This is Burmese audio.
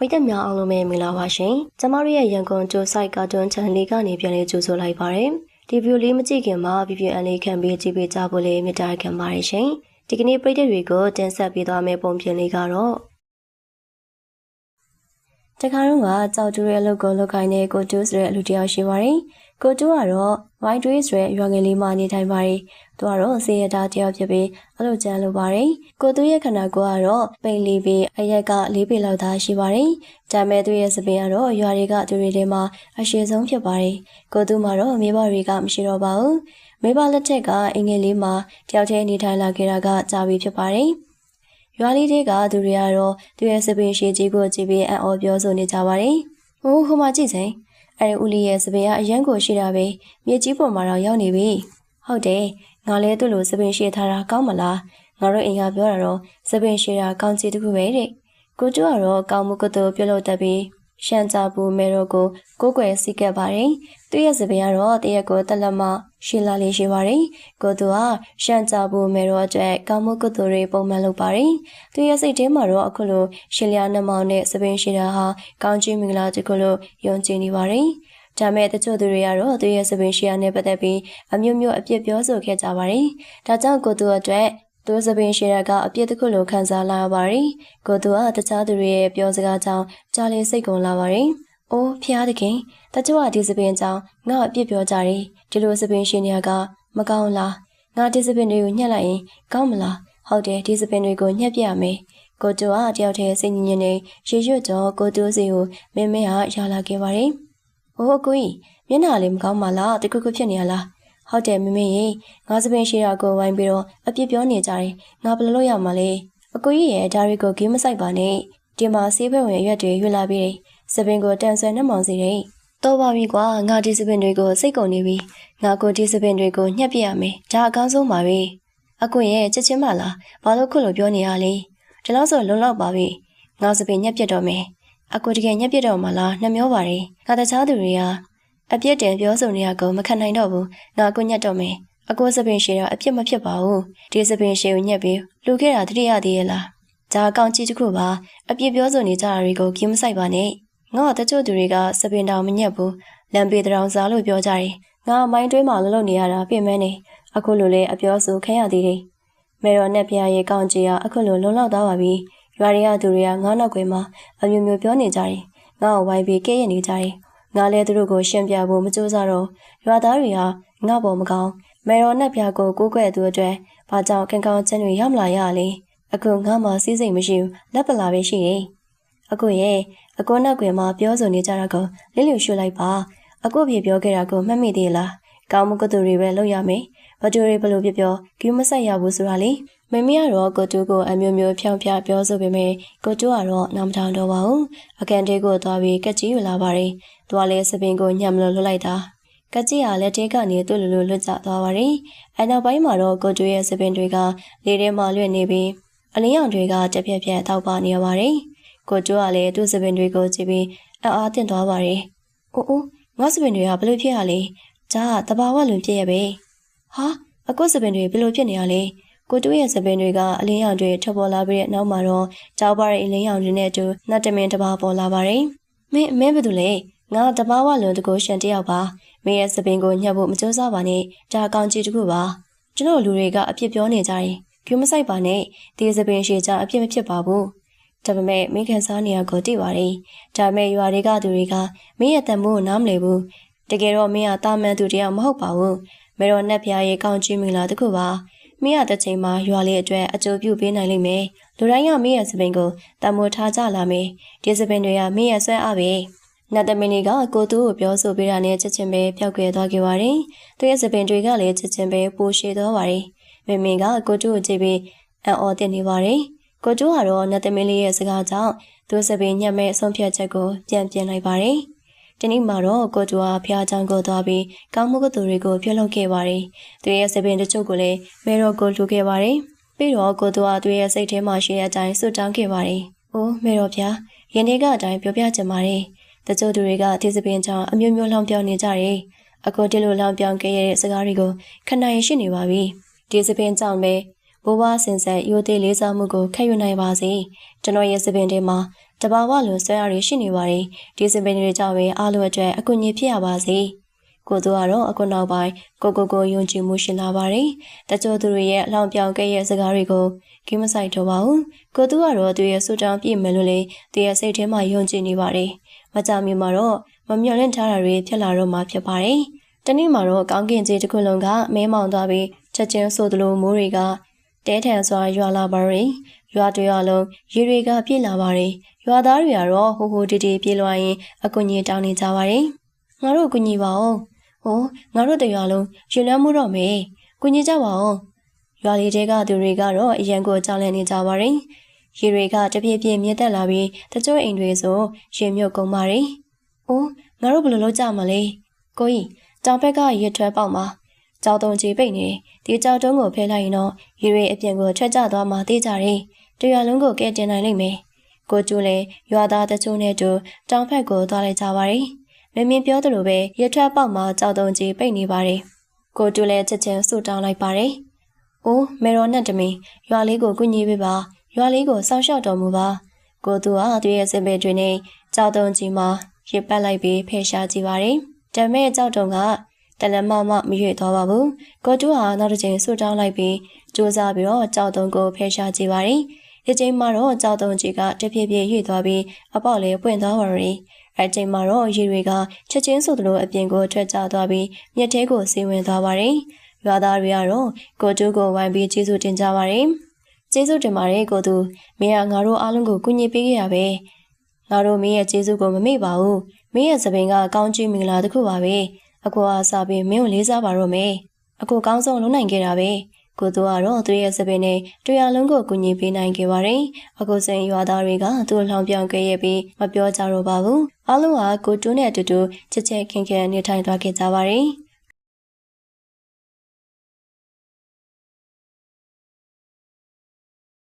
ပရိသတ်များအားလုံးပဲမင်္ဂလာပါရှင်။ကျမတို့ရဲ့ရန်ကုန်ကျိုး site cartoon channel လေးကနေပြန်လည်ကြိုဆိုလိုက်ပါရစေ။ဒီဗီဒီယိုလေးမကြည့်ခင်မှာ VPN လေးခံပြီးကြည့်ပေးကြဖို့လေးမြတ်တာခံပါတယ်ရှင်။ဒီကနေ့ပရိသတ်တွေကိုတင်ဆက်ပေးသွားမယ့်ပုံပြင်လေးကတော့တခါတော့ကကြောက်တူရဲ့အလုပ်ကိုလုပ်ခိုင်းတဲ့ကိုတူးဆိုတဲ့အလူတစ်ယောက်ရှိပါတယ်။ ကိုတူးကတော့ White Tree ဆိုတဲ့ရွာငယ်လေးမှာနေထိုင်ပါတယ်။သူကတော့စေရတာတစ်ယောက်ဖြစ်ပြီးအလုပ်ကျန်းလုပ်ပါတယ်။ကိုတူးရဲ့ခန္ဓာကိုယ်ကတော့ပိန်လေးပြီးအရက်ကလေးပေလောက်သာရှိပါတယ်။ဒါမဲ့သူရဲ့စပင်ကတော့ရွာတွေကသူတွေထဲမှာအရှိဆုံးဖြစ်ပါတယ်။ကိုတူးမှာတော့မိဘတွေကမရှိတော့ပါဘူး။မိဘလက်ထက်ကအင်္ဂလိပ်လေးမှာတယောက်တည်းနေထိုင်လာခဲ့တာကကြာပြီဖြစ်ပါတယ်။ရွာလေးတွေကသူတွေကတော့သူရဲ့စပင်ရှည်ကြီးကိုကြည့်ပြီးအံ့ဩပြောဆိုနေကြပါတယ်။ဟိုးဟိုမှာကြည့်စမ်း။ အဲဒီဦးလေးရဲ့စပင်ကအရန်ကိုရှိတာပဲ။မြေကြီးပေါ်မှာတော့ရောက်နေပြီ။ဟုတ်တယ်။ငါလည်းသူ့လိုစပင်ရှည်ထားတာကောင်းမလား။ငါတို့အိမ်ကပြောတာတော့စပင်ရှည်တာကောင်းချီတခုပဲတဲ့။ကိုကျိုးကတော့ကောင်းမှုကတူပြုတ်လို့တက်ပြီး ရှန်ကြဘူးမဲတော့ကိုကိုကွယ်စီကပ်ပါတယ်။သူ့ရဲ့စပင်ကတော့တရက်ကိုတက်လက်မရှီလာလေးရှိပါတယ်။ကိုသူကရှန်ကြဘူးမဲတော့အတွက်ကောင်းမှုကုသိုလ်တွေပုံမှန်လုပ်ပါတယ်။သူရဲ့စိတ်ထဲမှာတော့အခုလိုရှီလျာနှမောင်နဲ့စပင်ရှိတာဟာကောင်းချီးမင်္ဂလာတခုလို့ယုံကြည်နေပါတယ်။ဒါမဲ့တချို့သူတွေကတော့သူရဲ့စပင်ရှိရနဲ့ပတ်သက်ပြီးအမျိုးမျိုးအပြစ်ပြောဆိုခဲ့ကြပါတယ်။ဒါကြောင့်ကိုသူအတွက် သူစပင်ရှည်ရကအပြစ်တစ်ခုလိုခံစားလာရပါတယ်။ကိုသူကတခြားသူတွေရဲ့ပြောစကားကြောင့်ကြားလေစိတ်ကုန်လာပါတယ်။အိုးဖျားသခင်တချို့ကဒီစပင်ကြောင့်ငါ့အပြစ်ပြောကြတယ်။ဒီလိုစပင်ရှည်နေရကမကောင်းလား။ငါဒီစပင်တွေကိုညှက်လိုက်ရင်ကောင်းမလား။ဟုတ်တယ်ဒီစပင်တွေကိုညှက်ပြရမယ်။ကိုတူကတယောက်တည်းစိတ်ညစ်ညစ်နေရေရွတ်ကြောကိုတူစီကိုမင်းမင်းဟာရလာခဲ့ပါတယ်။အိုးအကိုကြီးမျက်နှာလေးမကောင်းပါလားတခုခုဖြစ်နေရလား။ ဟုတ်တယ်မမေရေငါစပင်ရှိတာကိုဝိုင်းပြီးတော့အပြစ်ပြောနေကြတယ်ငါဘယ်လိုလုပ်ရမှာလဲအကိုကြီးရဲ့ဒါတွေကိုဂိမ်းမဆိုင်ပါနဲ့ဒီမှာဆေးဘက်ဝင်ရွက်တွေရွက်လာပြီးစပင်ကိုတန်ဆွဲနှမောင်စီတယ်တော့ပါပြီကွာငါဒီစပင်တွေကိုစိတ်ကုန်နေပြီငါကိုဒီစပင်တွေကိုညှက်ပြရမယ်ဒါအကောင်းဆုံးပါပဲအကွင်ရဲ့ချက်ချင်းမလားဘာလို့ခုလိုပြောနေရလဲဒီလောက်ဆိုလုံလောက်ပါပြီငါစပင်ညှက်ပြတော့မယ်အကိုတကယ်ညှက်ပြတော့မလားနှမျောပါတယ်ငါတခြားသူတွေက အပြစ်တင်ပြောဆိုနေရကုန်မခံနိုင်တော့ဘူးငါကိုညက်တော့မယ်အကိုစပင်ရှည်တော့အပြစ်မဖြစ်ပါဘူးဒီစပင်ရှည်ကိုညက်ပြီးလူခဲ့တာတတိယသေးရဲ့လားဒါအကောင်ကြီးတစ်ခုပါအပြစ်ပြောဆိုနေကြတာတွေကိုကြီးမဆိုင်ပါနဲ့ငါတချို့သူတွေကစပင်တောင်မညက်ဘူးလံပေတောင်စားလို့ပြောကြတယ်ငါမိုင်းတွင်းမှာလှုပ်နေရတာပြင်မဲနေအခုလိုလေအပြောဆိုခဲရသေးတယ်မေတော်နဲ့ဖျားရဲ့ကောင်းကြီးကအခုလိုလုံလောက်သွားပါပြီရွာတွေကသူတွေကငါးနောက်ခွေမှာအမျိုးမျိုးပြောနေကြတယ်ငါ့ကိုဝိုင်းပြီးကဲ့ရဲ့နေကြတယ် ငါလည်းသူတို့ကိုရှင်းပြဖို့မကြိုးစားတော့ရွာသားတွေဟာငါ့ပေါ်မကောင်းမေရောနဲ့ပြာကိုကိုးကွယ်သူအတွက်ဘာကြောင့်ကံကောင်းခြင်းတွေရောက်မလာရလဲအခုငါမှစီးစိမ်မရှိဘူးလက်ပလာပဲရှိတယ်အခုရဲ့အကိုနောက်ကွယ်မှာပြောဆိုနေကြတာကိုလစ်လျူရှုလိုက်ပါအခုပြေပြောခဲ့တာကိုမှတ်မိသေးလားကောင်းမှုကတူတွေပဲလုပ်ရမယ် ဘတူတွေဘလို့ပြပြောကျူးမဆက်ရဘူးဆိုတာလေမမေကတော့ကိုတူကိုအမျိုးမျိုးဖြောင်းဖြပြောဆိုပေမဲ့ကိုတူကတော့နားမထောင်တော့ပါဘူးအကန်တေးကိုသွားပြီးကက်ကြီးယူလာပါတယ်သွားလဲစပင်ကိုညံမလို့လွတ်လိုက်တာကကြီးကလက်ထဲကနေသူ့လိုလိုလွတ်ကျသွားပါတယ်။အဲနောက်ပိုင်းမှာတော့ကိုတူရဲ့စပင်တွေကလေထဲမှာလွင့်နေပြီးအလင်းရောင်တွေကတပြက်ပြက်တောက်ပါနေရပါတယ်။ကိုတူကလည်းသူ့စပင်တွေကိုကြည့်ပြီးအံ့အားသင့်သွားပါတယ်။အိုးအိုးငါစပင်တွေကဘလို့ဖြစ်ရလဲ။ဒါကတဘာဝလွန်ဖြစ်ရပဲ။ ဟာအကုတ်စပင်တွေဘလို့ဖြစ်နေရလဲ။ကိုတူရဲ့စပင်တွေကအလင်းရောင်တွေထပ်ပေါ်လာပြီးတဲ့နောက်မှာတော့ကြောက်ပါတဲ့အလင်းရောင်တွေနဲ့အတူနတ်တမင်တစ်ပါးပေါ်လာပါတယ်။မင်းမင်းဘာလို့လဲ။ငါတဘာဝလွန်တကိုရှင်တယောက်ပါမင်းရဲ့စပင်ကိုညှပ်ဖို့မကြိုးစားပါနဲ့ဒါအကောင်ကြီးတခုပါကျွန်တော်လူတွေကအပြစ်ပြောနေကြတယ်ကျူးမဆိုင်ပါနဲ့ဒီစပင်ရှည်ကြအပြစ်မဖြစ်ပါဘူးဒါပေမဲ့မင်းခံစားနေရကိုသိပါတယ်ဒါပေမဲ့ရွာတွေကသူတွေကမင်းရဲ့တန်မိုးကိုနားမလည်ဘူးတကယ်တော့မင်းကတာမန်သူတယောက်မဟုတ်ပါဘူး မေတော်နတ်ဖျားရဲ့ကောင်းချီးမင်္ဂလာတခုပါမင်းရတဲ့ချိန်မှာရွာလေးအတွက်အကျိုးပြုပေးနိုင်လိမ့်မယ်လူတိုင်းကမင်းရဲ့စပင်ကိုတံမိုးထားကြလာမယ်ဒီစပင်တွေကမင်းရဲ့ဆွဲအားပဲနတ်သမီးလေးကကိုသူ့ကိုပြောဆိုပေးတာနဲ့ချက်ချင်းပဲပျောက်ကွယ်သွားခဲ့ပါတယ်။သူရဲ့စပင်တွေကလည်းချက်ချင်းပဲပိုရှည်သွားပါတယ်။မင်းမင်းကကိုသူ့ကိုကြည့်ပြီးအံ့ဩတင်နေပါတယ်။ကိုသူကတော့နတ်သမီးလေးရဲ့စကားကြောင့်သူ့စပင်ညက်မဲ့ဆုံးဖြတ်ချက်ကိုပြန်ပြင်လိုက်ပါတယ်။ ဒီနေ့မှာတော့ကိုသူဟာဖျားချောင်းကိုသွားပြီးကောင်းမှုကသူတွေကိုပြုလုပ်ခဲ့ပါတယ်။သူရဲ့စပင်တချို့ကိုလည်းမဲတော်ကိုလှူခဲ့ပါတယ်။ပြီးတော့ကိုသူဟာသူရဲ့စိတ်ထဲမှာရှိတဲ့အတိုင်းဆွတောင်းခဲ့ပါတယ်။အိုးမဲတော်ဗျာယနေ့ကအတိုင်းပြောပြချင်ပါတယ်။တချို့သူတွေကဒီစပင်ကြောင့်အမျိုးမျိုးလောင်ပြောင်နေကြတယ်။အခုဒီလိုလောင်ပြောင်ခဲ့ရတဲ့စကားတွေကိုခဏရင်ရှိနေပါပြီ။ဒီစပင်ကြောင့်ပဲ ဘိုးဘွားစင်ဆက်ရိုသေလေးစားမှုကိုခက်ယူနိုင်ပါစေ။ကျွန်တော်ရဲ့စပင်ထဲမှာတဘာဝလိုဆွဲရရရှိနေပါတယ်ဒီစပင်တွေကြောင့်ပဲအားလုံးအတွက်အကူအညီဖြစ်ရပါစေကိုသူကတော့အခုနောက်ပိုင်းကိုကိုကိုယုံကြည်မှုရှိလာပါတယ်တချို့သူတွေရဲ့အလောင်ပြောင်ကဲ့ရဲ့စကားတွေကိုကိမဆိုင်တော့ပါဘူးကိုသူကတော့သူရဲ့ဆူတောင်းပြည့်မယ်လို့လေသူရဲ့စိတ်ထဲမှာယုံကြည်နေပါတယ်မကြမီမှာတော့မမျှော်လင့်ထားတာတွေဖြစ်လာတော့မှဖြစ်ပါတယ်တနေ့မှာတော့ကောင်းကင်ကြီးတစ်ခုလုံးကမဲမောင်သွားပြီးချက်ချင်းဆိုသလိုမိုးတွေက တဲထန်စွာရွာလာပါတယ်ရွာတွေအလုံးရေတွေကပြည့်လာပါတယ်ရွာသားတွေကတော့ဟိုဟိုတီတီပြေးလွှားရင်အကူကြီးတောင်းနေကြပါတယ်ငါတို့အကူကြီးပါအောင်ဟိုငါတို့တရွာလုံးရှင်လန်းမှုတော့မေကူညီကြပါအောင်ရွာလေးတဲကသူတွေကတော့အရန်ကိုကြောက်လန့်နေကြပါတယ်ရေတွေကတပြည့်ပြည့်မြင့်တက်လာပြီးတချို့အိမ်တွေဆိုရေမြုပ်ကုန်ပါတယ်အိုးငါတို့ဘယ်လိုလုပ်ကြမလဲကိုကြီးတောင်ဘက်ကရေထွက်ပေါက်မှာ ကြောက်တုံကြီးပိတ်နေဒီကြောက်တုံးကိုဖဲလိုက်ရင်တော့ရေတွေအပြင်ကိုထွက်ကျသွားမှသိကြတယ်တရွာလုံးကိုကဲတင်နိုင်လိမ့်မယ်ကိုကျိုးလည်းရွာသားတချို့နဲ့တူတောင်ဘက်ကိုသွားလိုက်ကြပါတယ်မင်းမင်းပြောသလိုပဲရထွက်ပေါက်မှာကြောက်တုံကြီးပိတ်နေပါတယ်ကိုကျိုးလည်းချက်ချင်းဆူတောင်းလိုက်ပါတယ်အိုးမေရောနဲ့တမင်ရွာလေးကိုကုညီပေးပါရွာလေးကိုစောင့်ရှောက်တော်မူပါကိုသူဟာသူရဲ့စပယ်တွေနဲ့ကြောက်တုံကြီးမှာရစ်ပတ်လိုက်ပြီးဖယ်ရှားကြည့်ပါတယ်ဒါမဲ့ကြောက်တုံက တလမမမရွေ့သွားပါဘူးကိုတူဟာနောက်တစ်ချိန်ဆူတောင်းလိုက်ပြီးစူးစမ်းပြီးတော့ကြောက်တုံကိုဖယ်ရှားကြည့်ပါတယ်ဒီချိန်မှာတော့ကြောက်တုံကြီးကတဖြည်းဖြည်းရွေ့သွားပြီးအပေါက်လေးပွင့်သွားပါရီအဲချိန်မှာတော့ရေတွေကချက်ချင်းဆိုသလိုအပြင်ကိုထွက်ကျသွားပြီးမြက်ထဲကိုစီးဝင်သွားပါတယ်ရွာသားတွေကတော့ကိုတူကိုဝိုင်းပြီးကျေးဇူးတင်ကြပါတယ်ကျေးဇူးတင်ပါတယ်ကိုသူမင်းကငါတို့အားလုံးကိုကူညီပေးခဲ့ရပဲငါတို့မင်းရဲ့ကျေးဇူးကိုမမေ့ပါဘူးမင်းရဲ့သပင်ကကောင်းချီးမင်္ဂလာတစ်ခုပါပဲ အကူအားစားပြီးမင်းကိုလေးစားပါတော့မယ်အကူကောင်းဆုံးလုပ်နိုင်ခဲ့တာပဲကိုသူကတော့သူရဲ့စပင်နဲ့တရားလုံးကိုကူညီပေးနိုင်ခဲ့ပါတယ်အခုစင်ရွာသားတွေကသူ့လောင်ပြောင်ခဲ့ရပြီးမပြောကြတော့ပါဘူးအားလုံးကကိုတူးနဲ့အတူတူချစ်ချစ်ခင်ခင်နေထိုင်သွားခဲ့ကြပါတယ်